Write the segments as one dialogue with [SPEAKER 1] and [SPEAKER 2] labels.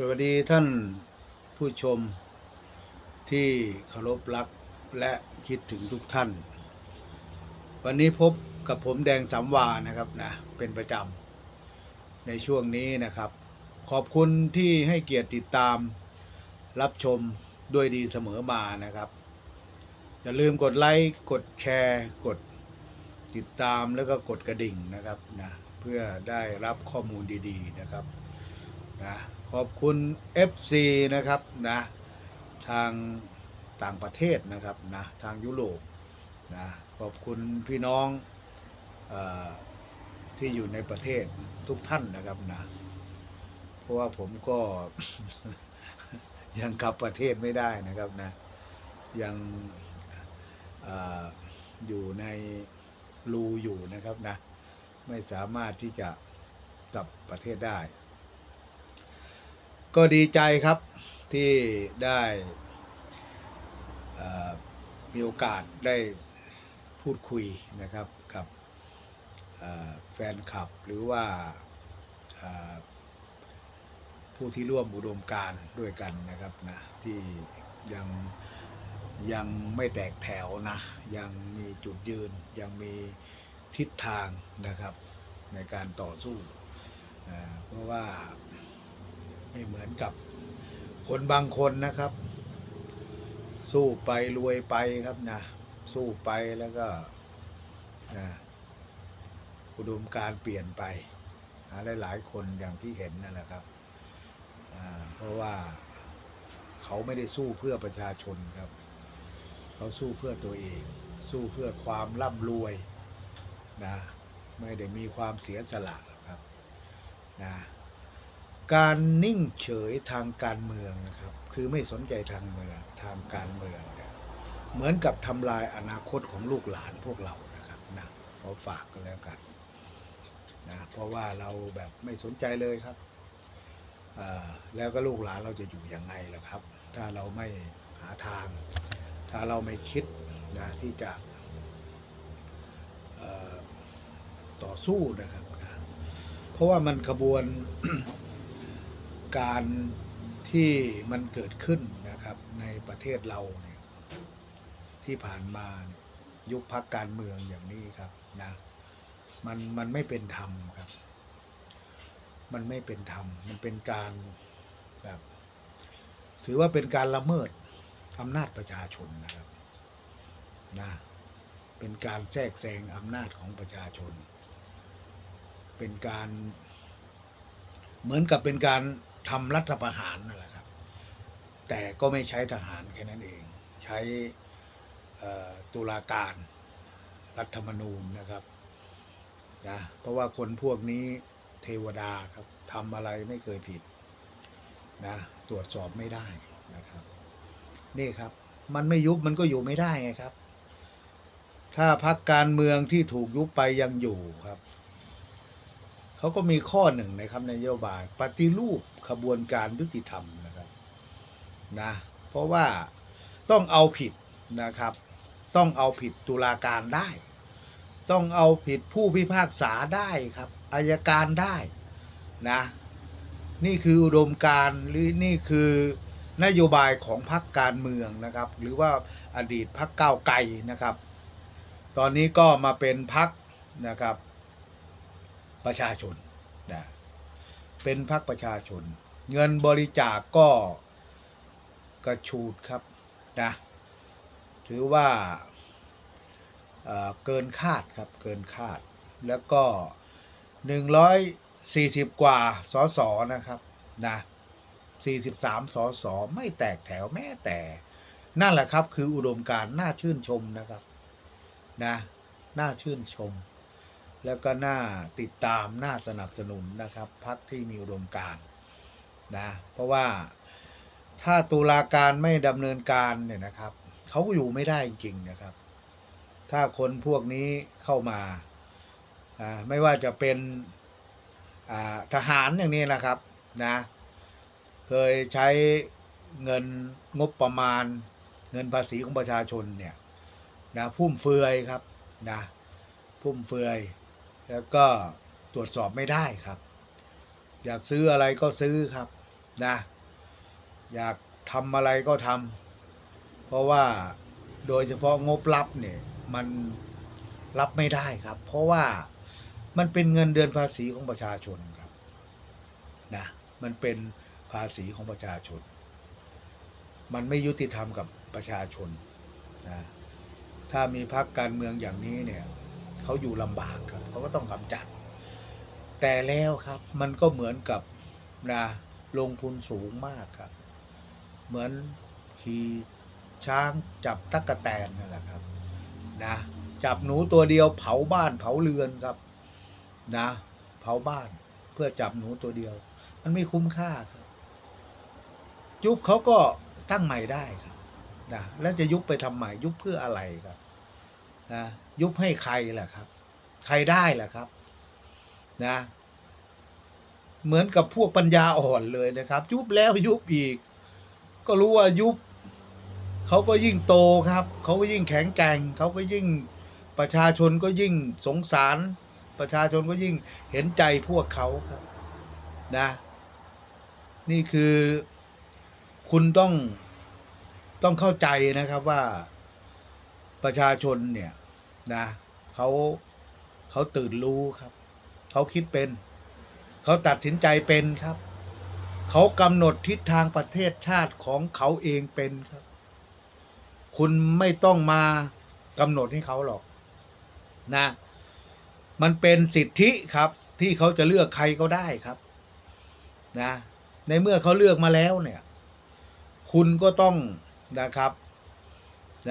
[SPEAKER 1] สวัสดีท่านผู้ชมที่เคารพรักและคิดถึงทุกท่าน วันนี้พบกับผมแดงสามวานะครับนะเป็นประจำในช่วงนี้นะครับ ขอบคุณที่ให้เกียรติติดตาม รับชมด้วยดีเสมอมานะครับ อย่าลืมกดไลค์กดแชร์ กดติดตามแล้วก็กดกระดิ่งนะครับนะเพื่อได้รับข้อมูลดี ๆ นะครับนะ ขอบคุณ FC นะครับนะทางต่างประเทศนะครับนะทางยุโรปนะขอบคุณพี่น้องอที่อยู่ในประเทศทุกท่านนะครับนะเพราะว่าผมก็ ยังกลับประเทศไม่ได้นะครับนะยังออยู่ในรูอยู่นะครับนะไม่สามารถที่จะกลับประเทศได้ ก็ดีใจครับที่ได้มีโอกาสได้พูดคุยนะครับกับแฟนคลับหรือว่าผู้ที่ร่วมอุดมการด้วยกันนะครับนะที่ยังยังไม่แตกแถวนะ ยังมีจุดยืน ยังมีทิศทางนะครับในการต่อสู้เพราะว่า ไม่เหมือนกับคนบางคนนะครับ สู้ไปรวยไปครับนะสู้ไปแล้วก็นะอุดมการเปลี่ยนไปหาหลายๆคนอย่างที่เห็นนั่นแหละครับ เพราะว่าเขาไม่ได้สู้เพื่อประชาชนครับ เขาสู้เพื่อตัวเอง สู้เพื่อความร่ำรวยนะไม่ได้มีความเสียสละครับนะ การนิ่งเฉยทางการเมืองนะครับ คือไม่สนใจทางเมืองทางการเมืองเนี่ยเหมือนกับทำลายอนาคตของลูกหลานพวกเรานะครับนะขอฝากกันแล้วกันนะเพราะว่าเราแบบไม่สนใจเลยครับแล้วก็ลูกหลานเราจะอยู่ยังไงล่ะครับ ถ้าเราไม่หาทาง ถ้าเราไม่คิดนะที่จะต่อสู้นะครับนะเพราะว่ามันขบวน การที่มันเกิดขึ้นนะครับในประเทศเราเนี่ยที่ผ่านมายยุคพักการเมืองอย่างนี้ครับนะมันมันไม่เป็นธรรมครับ มันไม่เป็นธรรม มันเป็นการแบบถือว่าเป็นการละเมิดอำนาจประชาชนนะครับนะเป็นการแทรกแซงอำนาจของประชาชน เป็นการ เหมือนกับเป็นการ ทำรัฐประหารนั่นแหละครับ แต่ก็ไม่ใช้ทหารแค่นั้นเอง ใช้ตุลาการรัฐธรรมนูญนะครับนะเพราะว่าคนพวกนี้เทวดาครับทำอะไรไม่เคยผิดนะตรวจสอบไม่ได้นะครับ นี่ครับ มันไม่ยุบมันก็อยู่ไม่ได้ไงครับ ถ้าพักการเมืองที่ถูกยุบไปยังอยู่ครับ เขาก็มีข้อหนึ่งนะครับในนโยบายปฏิรูปขบวนการยุติธรรมนะครับนะเพราะว่าต้องเอาผิดนะครับ ต้องเอาผิดตุลาการได้ ต้องเอาผิดผู้พิพากษาได้ครับอายการได้นะนี่คืออุดมการหรือนี่คือนโยบายของพรรคการเมืองนะครับ หรือว่าอดีตพรรคก้าวไกลนะครับ ตอนนี้ก็มาเป็นพรรคนะครับ ประชาชนนะเป็นพรรคประชาชน เงินบริจาคก็กระชูดครับนะถือว่าเเกินคาดครับเกินคาด แล้วก็ 140 กว่าสอสอนะครับนะ43สอสอไม่แตกแถวแม้แต่นั่นแหละครับ คืออุดมการณ์น่าชื่นชมนะครับนะน่าชื่นชม แล้วก็น่าติดตามน่าสนับสนุนนะครับพักที่มีอุดมการนะเพราะว่าถ้าตุลาการไม่ดำเนินการเนี่ยนะครับเขาก็อยู่ไม่ได้จริงๆนะครับ ถ้าคนพวกนี้เข้ามาอ่าไม่ว่าจะเป็นอ่าทหารอย่างนี้นะครับนะเคยใช้เงินงบประมาณเงินภาษีของประชาชนเนี่ยนะฟุ่มเฟือยครับนะฟุ่มเฟือย แล้วก็ตรวจสอบไม่ได้ครับ อยากซื้ออะไรก็ซื้อครับนะอยากทำอะไรก็ทำเพราะว่าโดยเฉพาะงบรับเนี่ยมันรับไม่ได้ครับ เพราะว่ามันเป็นเงินเดือนภาษีของประชาชนครับนะมันเป็นภาษีของประชาชน มันไม่ยุติธรรมกับประชาชนนะถ้ามีพรรคการเมืองอย่างนี้เนี่ย เขาอยู่ลำบากครับเขาก็ต้องกำจัด แต่แล้วครับมันก็เหมือนกับนะลงทุนสูงมากครับ เหมือนขี่ช้างจับตั๊กแตนนั่นแหละครับนะจับหนูตัวเดียวเผาบ้านเผาเรือนครับนะ เผาบ้านเพื่อจับหนูตัวเดียว มันไม่คุ้มค่าครับ ยุบเขาก็ตั้งใหม่ได้ครับนะแล้วจะยุบไปทำใหม่ยุบเพื่ออะไรครับ นะยุบให้ใครล่ะครับ ใครได้ล่ะครับนะเหมือนกับพวกปัญญาอ่อนเลยนะครับ ยุบแล้วยุบอีก ก็รู้ว่ายุบเขาก็ยิ่งโตครับเขาก็ยิ่งแข็งแกร่งเขาก็ยิ่งประชาชนก็ยิ่งสงสาร ประชาชนก็ยิ่งเห็นใจพวกเขาครับนะ นี่คือคุณต้องต้องเข้าใจนะครับว่า ประชาชนเนี่ยนะเขาเขาตื่นรู้ครับ เขาคิดเป็น เขาตัดสินใจเป็นครับ เขากำหนดทิศทางประเทศชาติของเขาเองเป็นครับ คุณไม่ต้องมากำหนดให้เขาหรอกนะ มันเป็นสิทธิครับ ที่เขาจะเลือกใครก็ได้ครับนะ ในเมื่อเขาเลือกมาแล้วเนี่ย คุณก็ต้องนะครับ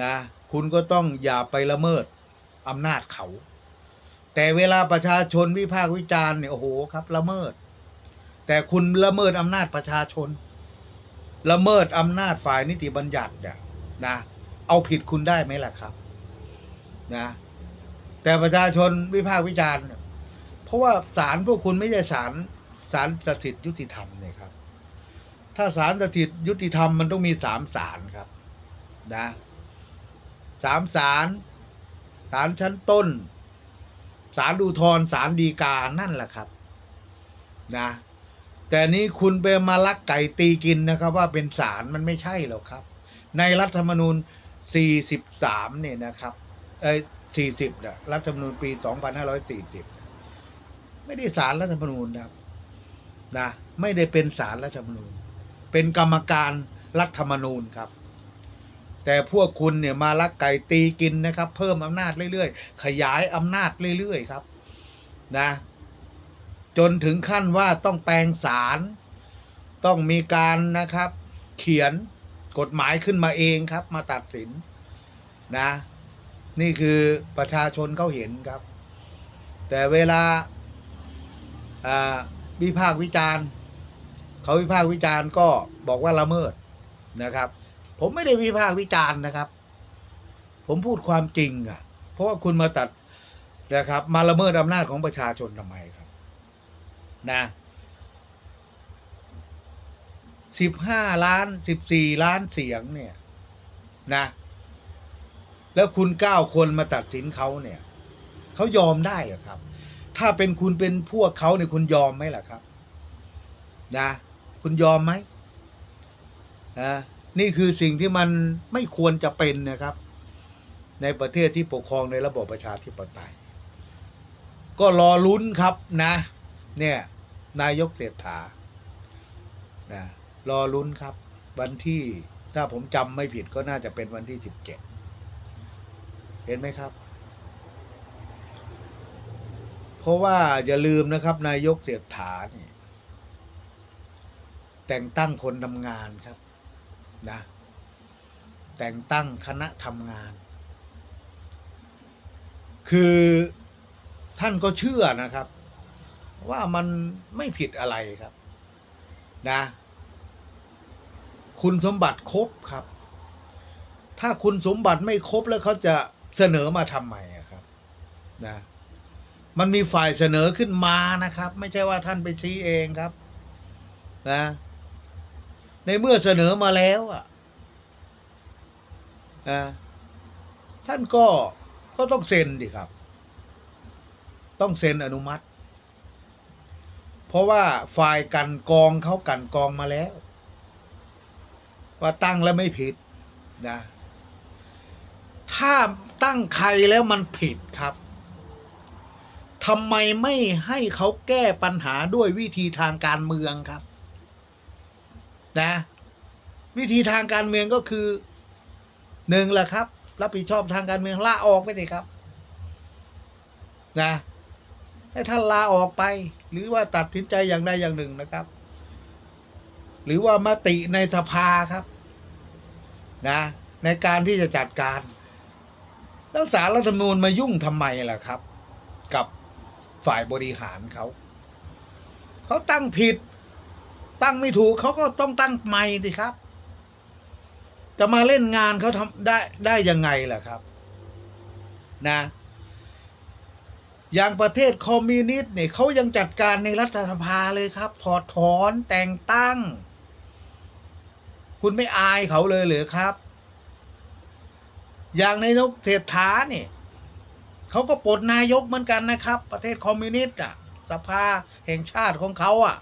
[SPEAKER 1] นะ คุณก็ต้องอย่าไปละเมิดอำนาจเขา แต่เวลาประชาชนวิพากษ์วิจารณ์เนี่ยโอ้โหครับ ละเมิด แต่คุณละเมิดอำนาจประชาชน ละเมิดอำนาจฝ่ายนิติบัญญัติเนี่ยนะ เอาผิดคุณได้ไหมล่ะครับ นะ แต่ประชาชนวิพากษ์วิจารณ์เพราะว่าศาลพวกคุณไม่ใช่ศาลศาลสถิตยุติธรรมเนี่ยครับ ถ้าศาลสถิตยุติธรรมมันต้องมีสามศาลครับ นะ สามศาลศาลชั้นต้นศาลอุทธรศาลฎีกานั่นแหละครับนะแต่นี้คุณไปมาลักไก่ตีกินนะครับ ว่าเป็นศาลมันไม่ใช่หรอกครับ ในรัฐธรรมนูญ 43 เนี่ยนะครับเอ้ย40นะรัฐธรรมนูญปี 2540 ไม่ได้ศาลรัฐธรรมนูญนะครับนะไม่ได้เป็นศาลรัฐธรรมนูญ เป็นกรรมการรัฐธรรมนูญครับ แต่พวกคุณเนี่ยมาลักไก่ตีกินนะครับ เพิ่มอำนาจเรื่อยๆ ขยายอำนาจเรื่อยๆครับนะ จนถึงขั้นว่าต้องแปลงศาลต้องมีการนะครับ เขียนกฎหมายขึ้นมาเองครับ มาตัดสินนะ นี่คือประชาชนเขาเห็นครับ แต่เวลาอ่าวิพากษ์วิจารณ์เขาวิพากษ์วิจารณ์ก็บอกว่าละเมิดนะครับ ผมไม่ได้วิพากษ์วิจารณ์นะครับ ผมพูดความจริงอะ เพราะว่าคุณมาตัดนะครับ มาละเมิดอำนาจของประชาชนทำไมครับ นะสิบห้าล้านสิบสี่ล้านเสียงเนี่ย นะ แล้วคุณเก้าคนมาตัดสินเขาเนี่ยเขายอมได้เหรอครับ ถ้าเป็นคุณเป็นพวกเขาเนี่ยคุณยอมไหมล่ะครับ นะ คุณยอมไหมนะ นี่คือสิ่งที่มันไม่ควรจะเป็นนะครับ ในประเทศที่ปกครองในระบบประชาธิปไตย ก็รอลุ้นครับนะ เนี่ย นายกเศรษฐานะรอลุ้นครับ วันที่ถ้าผมจำไม่ผิดก็น่าจะเป็นวันที่สิบเจ็ดเห็นไหมครับ เพราะว่าอย่าลืมนะครับ นายกเศรษฐาเนี่ยแต่งตั้งคนทำงานครับ นะแต่งตั้งคณะทำงาน คือท่านก็เชื่อนะครับ ว่ามันไม่ผิดอะไรครับ นะ คุณสมบัติครบครับ ถ้าคุณสมบัติไม่ครบแล้วเขาจะเสนอมาทำไมอะครับ นะ มันมีฝ่ายเสนอขึ้นมานะครับ ไม่ใช่ว่าท่านไปชี้เองครับ นะ ในเมื่อเสนอมาแล้วอะนะท่านก็ก็ต้องเซ็นดิครับ ต้องเซ็นอนุมัติ เพราะว่าฝ่ายกันกองเขากันกองมาแล้ว ว่าตั้งแล้วไม่ผิดนะถ้าตั้งใครแล้วมันผิดครับทำไมไม่ให้เขาแก้ปัญหาด้วยวิธีทางการเมืองครับ นะ วิธีทางการเมืองก็คือหนึ่งแหละครับ รับผิดชอบทางการเมืองลาออกไปเลยครับ นะ ให้ท่านลาออกไป หรือว่าตัดสินใจอย่างใดอย่างหนึ่งนะครับ หรือว่ามติในสภาครับ นะ ในการที่จะจัดการ แล้วสารรัฐธรรมนูญมายุ่งทำไมล่ะครับ กับฝ่ายบริหารเขา เขาตั้งผิด ตั้งไม่ถูกเขาก็ต้องตั้งใหม่สิครับ จะมาเล่นงานเขาทำได้ได้ยังไงล่ะครับ นะ อย่างประเทศคอมมิวนิสต์เนี่ยเขายังจัดการในรัฐสภาเลยครับ ถอดถอนแต่งตั้ง คุณไม่อายเขาเลยหรือครับ อย่างในนกเศรษฐาเนี่ยเขาก็ปลดนายกเหมือนกันนะครับ ประเทศคอมมิวนิสต์อะ สภาแห่งชาติของเขาอะ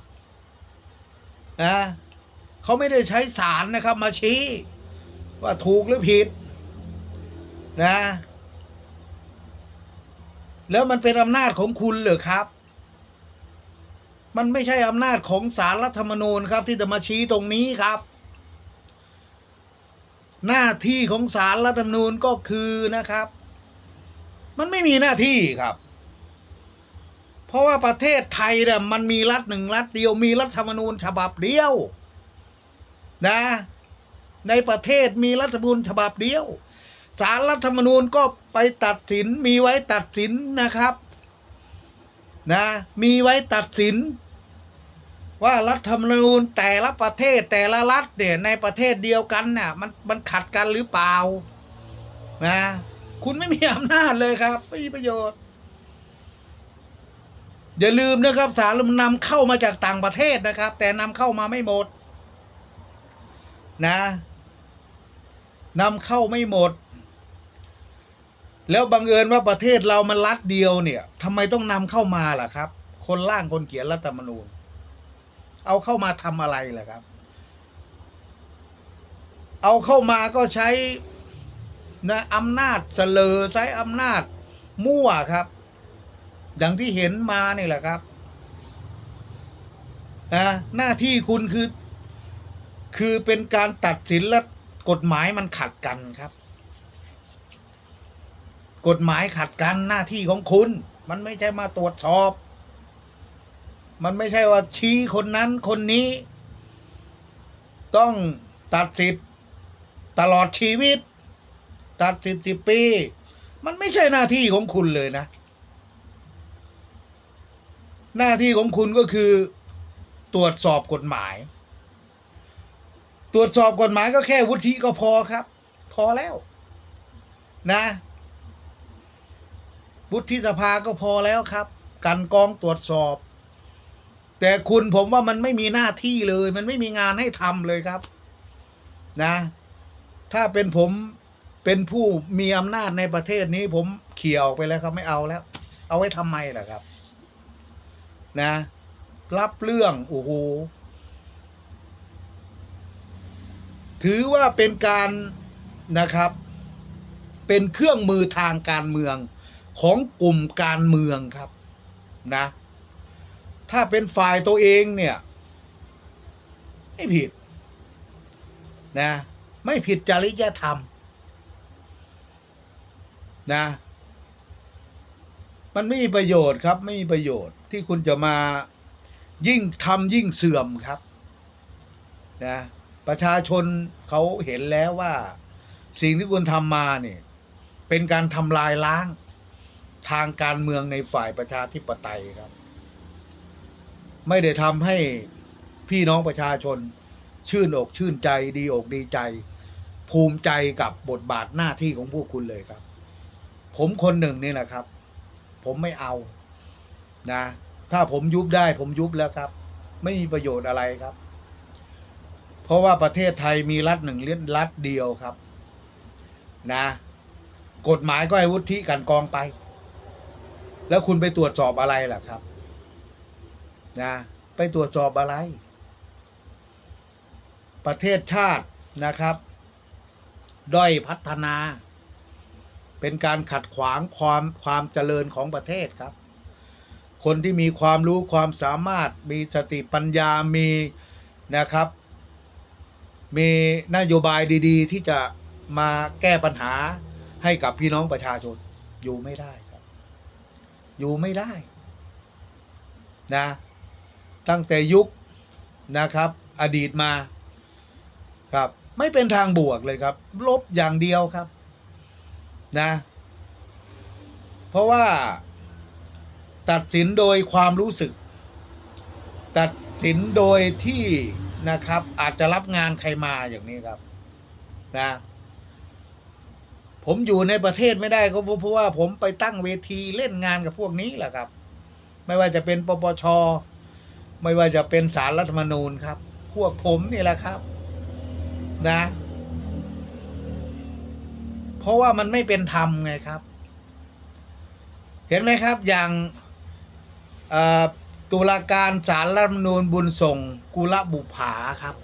[SPEAKER 1] นะเขาไม่ได้ใช้ศาลนะครับ มาชี้ ว่าถูกหรือผิด นะ แล้วมันเป็นอำนาจของคุณเหรอครับ มันไม่ใช่อำนาจของสารรัฐธรรมนูญครับ ที่จะมาชี้ตรงนี้ครับ หน้าที่ของสารรัฐธรรมนูญก็คือนะครับ มันไม่มีหน้าที่ครับ เพราะว่าประเทศไทยเนี่ยมันมีรัฐหนึ่งรัฐเดียว มีรัฐธรรมนูญฉบับเดียว นะ ในประเทศมีรัฐธรรมนูญฉบับเดียวสารรัฐธรรมนูญก็ไปตัดสินมีไว้ตัดสินนะครับ นะ มีไว้ตัดสิน ว่ารัฐธรรมนูญแต่ละประเทศแต่ละรัฐเนี่ยในประเทศเดียวกันน่ะมันมันขัดกันหรือเปล่านะคุณไม่มีอำนาจเลยครับ ไม่มีประโยชน์ อย่าลืมนะครับ สารมันนำเข้ามาจากต่างประเทศนะครับ แต่นำเข้ามาไม่หมด นะนำเข้าไม่หมด แล้วบังเอิญว่าประเทศเรามันรัฐเดียวเนี่ยทำไมต้องนำเข้ามาล่ะครับ คนร่างคนเขียนรัฐธรรมนูญ เอาเข้ามาทำอะไรล่ะครับ เอาเข้ามาก็ใช้นะอำนาจเสลอใช้อำนาจมั่วครับ อย่างที่เห็นมานี่แหละครับนะหน้าที่คุณคือ คือเป็นการตัดสินและกฎหมายมันขัดกันครับ กฎหมายขัดกันหน้าที่ของคุณ มันไม่ใช่มาตรวจสอบ มันไม่ใช่ว่าชี้คนนั้นคนนี้ ต้องตัดสิทธิ์ตลอดชีวิต ตัดสิทธิ์สิบปี มันไม่ใช่หน้าที่ของคุณเลยนะ หน้าที่ของคุณก็คือตรวจสอบกฎหมาย ตรวจสอบกฎหมายก็แค่วุฒิก็พอครับ พอแล้ว นะวุฒิสภาก็พอแล้วครับกันกองตรวจสอบ แต่คุณผมว่ามันไม่มีหน้าที่เลย มันไม่มีงานให้ทำเลยครับ นะ ถ้าเป็นผมเป็นผู้มีอำนาจในประเทศนี้ ผมเขี่ยออกไปแล้วครับไม่เอาแล้ว เอาไว้ทำไมล่ะครับ นะ รับเรื่อง โอ้โห ถือว่าเป็นการนะครับ เป็นเครื่องมือทางการเมืองของกลุ่มการเมืองครับนะ ถ้าเป็นฝ่ายตัวเองเนี่ย ไม่ผิดนะ ไม่ผิดจริยธรรมนะ มันไม่มีประโยชน์ครับ ไม่มีประโยชน์ ที่คุณจะมายิ่งทำยิ่งเสื่อมครับนะประชาชนเขาเห็นแล้วว่า สิ่งที่คุณทำมาเนี่ยเป็นการทำลายล้าง ทางการเมืองในฝ่ายประชาธิปไตยครับ ไม่ได้ทำให้พี่น้องประชาชน ชื่นอกชื่นใจดีอกดีใจ ภูมิใจกับบทบาทหน้าที่ของพวกคุณเลยครับ ผมคนหนึ่งนี่แหละครับ ผมไม่เอานะ ถ้าผมยุบได้ผมยุบแล้วครับ ไม่มีประโยชน์อะไรครับ เพราะว่าประเทศไทยมีรัฐหนึ่งเลี้ยรัฐเดียวครับ นะ กฎหมายก็ให้วุฒิกันกองไป แล้วคุณไปตรวจสอบอะไรล่ะครับ นะ ไปตรวจสอบอะไร ประเทศชาตินะครับ ด้อยพัฒนา เป็นการขัดขวางความความเจริญของประเทศครับ คนที่มีความรู้ความสามารถ มีสติปัญญามีนะครับ มีนโยบายดีๆ ที่จะมาแก้ปัญหาให้กับพี่น้องประชาชน อยู่ไม่ได้ครับ อยู่ไม่ได้นะ ตั้งแต่ยุคนะครับ อดีตมาครับ ไม่เป็นทางบวกเลยครับ ลบอย่างเดียวครับนะ เพราะว่า ตัดสินโดยความรู้สึก ตัดสินโดยที่นะครับ อาจจะรับงานใครมาอย่างนี้ครับนะผมอยู่ในประเทศไม่ได้ก็เพราะว่าผมไปตั้งเวทีเล่นงานกับพวกนี้แหละครับ ไม่ว่าจะเป็นปปช ไม่ว่าจะเป็นสารรัฐธรรมนูญครับ พวกผมนี่แหละครับ นะ เพราะว่ามันไม่เป็นธรรมไงครับ เห็นไหมครับอย่าง ตุลาการสารรัฐมนูญบุญส่งกุลบุภาครับ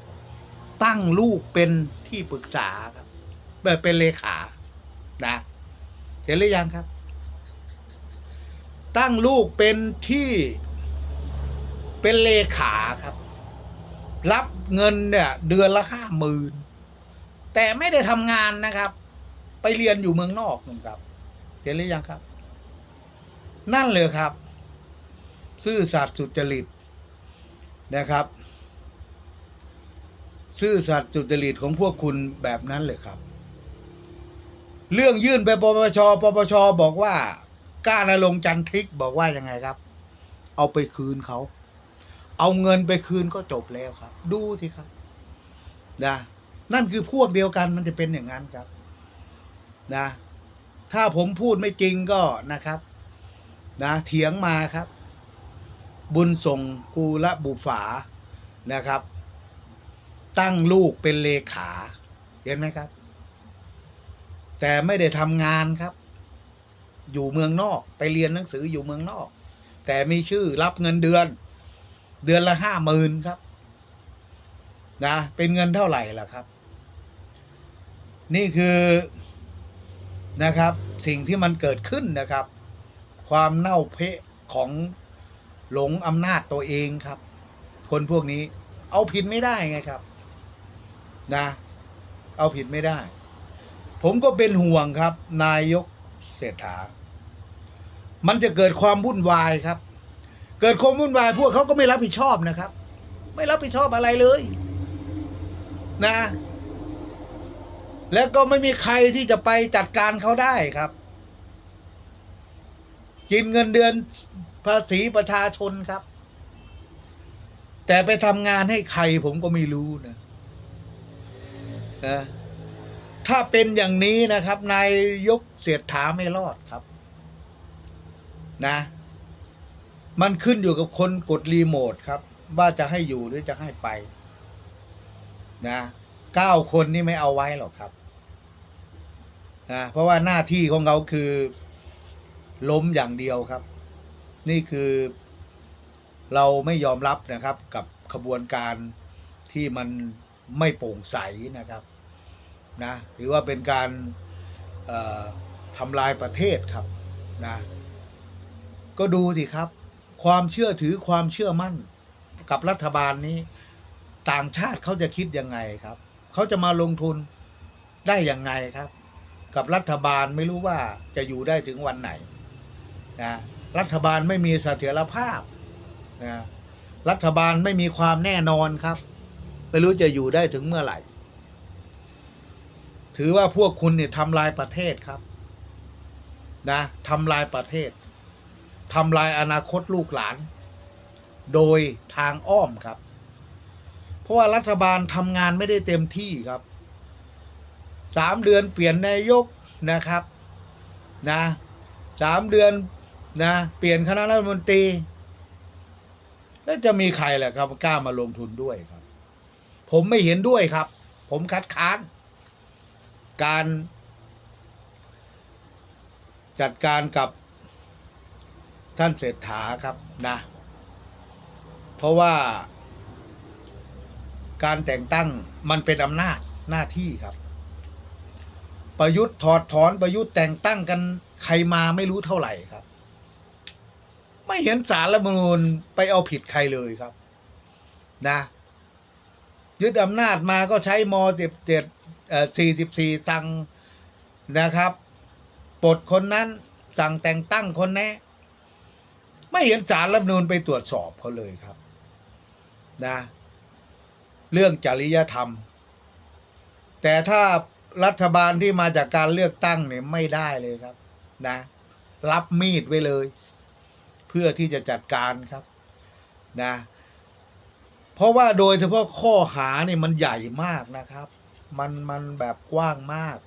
[SPEAKER 1] ตั้งลูกเป็นที่ปรึกษาครับเป็นเลขา นะเห็นหรือยังครับ ตั้งลูกเป็นที่เป็นเลขาครับ รับเงินเนี่ย เดือนละห้าหมื่นแต่ไม่ได้ทำงานนะครับ ไปเรียนอยู่เมืองนอกนู่นครับเห็นหรือยังครับ นั่นเลยครับ ซื่อสัตย์สุจริตนะครับ ซื่อสัตย์สุจริตของพวกคุณแบบนั้นเลยครับ เรื่องยื่นไปปปชปปชบอกว่าก้านลงจันทริกบอกว่ายังไงครับ เอาไปคืนเขา เอาเงินไปคืนก็จบแล้วครับ ดูสิครับนะนั่นคือพวกเดียวกันมันจะเป็นอย่างนั้นครับนะถ้าผมพูดไม่จริงก็นะครับ นะเถียงมาครับ บุญส่งกูละบุฝานะครับ ตั้งลูกเป็นเลขา เห็นไหมครับ แต่ไม่ได้ทำงานครับ อยู่เมืองนอกไปเรียนหนังสืออยู่เมืองนอก แต่มีชื่อรับเงินเดือน เดือนละห้าหมื่นครับ นะ เป็นเงินเท่าไหร่ล่ะครับ นี่คือนะครับ สิ่งที่มันเกิดขึ้นนะครับ ความเน่าเพะของ หลงอำนาจตัวเองครับ คนพวกนี้ เอาผิดไม่ได้ไงครับ นะ เอาผิดไม่ได้ ผมก็เป็นห่วงครับ นายกเศรษฐา มันจะเกิดความวุ่นวายครับ เกิดความวุ่นวายพวกเขาก็ไม่รับผิดชอบนะครับ ไม่รับผิดชอบอะไรเลย นะ แล้วก็ไม่มีใครที่จะไปจัดการเขาได้ครับ กินเงินเดือน ภาษีประชาชนครับ แต่ไปทำงานให้ใครผมก็ไม่รู้นะนะถ้าเป็นอย่างนี้นะครับ นายยกเสียดถาไม่รอดครับ นะ มันขึ้นอยู่กับคนกดรีโมทครับ ว่าจะให้อยู่หรือจะให้ไป นะเก้าคนนี่ไม่เอาไว้หรอกครับนะเพราะว่าหน้าที่ของเขาคือ ล้มอย่างเดียวครับ นี่คือเราไม่ยอมรับนะครับกับขบวนการที่มันไม่โปร่งใสนะครับนะถือว่าเป็นการทำลายประเทศครับนะก็ดูสิครับ ความเชื่อถือความเชื่อมั่นกับรัฐบาลนี้ ต่างชาติเขาจะคิดยังไงครับ เขาจะมาลงทุนได้ยังไงครับ กับรัฐบาลไม่รู้ว่าจะอยู่ได้ถึงวันไหนนะ รัฐบาลไม่มีเสถียรภาพนะรัฐบาลไม่มีความแน่นอนครับ ไม่รู้จะอยู่ได้ถึงเมื่อไหร่ ถือว่าพวกคุณเนี่ยทำลายประเทศครับ นะทำลายประเทศทำลายอนาคตลูกหลาน โดยทางอ้อมครับ เพราะว่ารัฐบาลทำงานไม่ได้เต็มที่ครับสามเดือนเปลี่ยนนายกนะครับ นะสามเดือน นะ เปลี่ยนคณะรัฐมนตรี แล้วจะมีใครแหละครับกล้ามาลงทุนด้วยครับ ผมไม่เห็นด้วยครับ ผมคัดค้าน การจัดการกับท่านเศรษฐาครับนะ เพราะว่าการแต่งตั้งมันเป็นอำนาจหน้าที่ครับ ประยุทธ์ถอดถอนประยุทธ์แต่งตั้งกันใครมาไม่รู้เท่าไหร่ครับ ไม่เห็นสารรัฐมนูญไปเอาผิดใครเลยครับ นะ ยึดอำนาจมาก็ใช้มสิบเจ็ดสี่สิบสี่สั่งนะครับปลดคนนั้นสั่งแต่งตั้งคนนี้ไม่เห็นสารรัฐมนูญไปตรวจสอบเขาเลยครับ นะ เรื่องจริยธรรม แต่ถ้ารัฐบาลที่มาจากการเลือกตั้งเนี่ยไม่ได้เลยครับ นะ รับมีดไว้เลย เพื่อที่จะจัดการครับนะเพราะว่าโดยเฉพาะข้อหาเนี่ยมันใหญ่มากนะครับ มันมันแบบกว้างมาก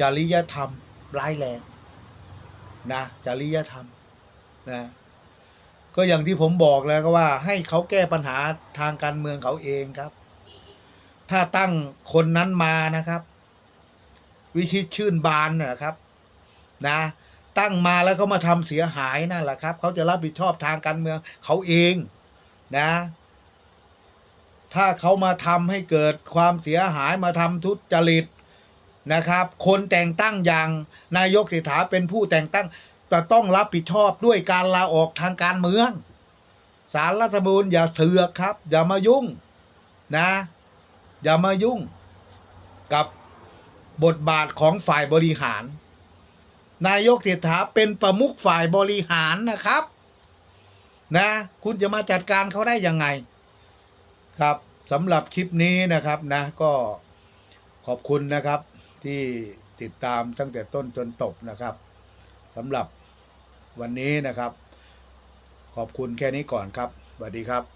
[SPEAKER 1] จริยธรรมร้ายแรงนะจริยธรรมนะก็อย่างที่ผมบอกแล้วก็ว่าให้เขาแก้ปัญหาทางการเมืองเขาเองครับ ถ้าตั้งคนนั้นมานะครับ วิชิตชื่นบานนะครับ นะ ตั้งมาแล้วเขามาทำเสียหายนั่นแหละครับ เขาจะรับผิดชอบทางการเมืองเขาเองนะ ถ้าเขามาทำให้เกิดความเสียหายมาทำทุจริตนะครับ คนแต่งตั้งอย่างนายกเศรษฐาเป็นผู้แต่งตั้งจะต้องรับผิดชอบด้วยการลาออกทางการเมืองสารรัฐธรรมนูญอย่าเสือกครับ อย่ามายุ่งนะ อย่ามายุ่งกับบทบาทของฝ่ายบริหาร นายกเศรษฐาเป็นประมุขฝ่ายบริหารนะครับ นะ คุณจะมาจัดการเขาได้ยังไง ครับสำหรับคลิปนี้นะครับนะ ก็ขอบคุณนะครับที่ติดตามตั้งแต่ต้นจนจบนะครับสำหรับวันนี้นะครับ ขอบคุณแค่นี้ก่อนครับสวัสดีครับ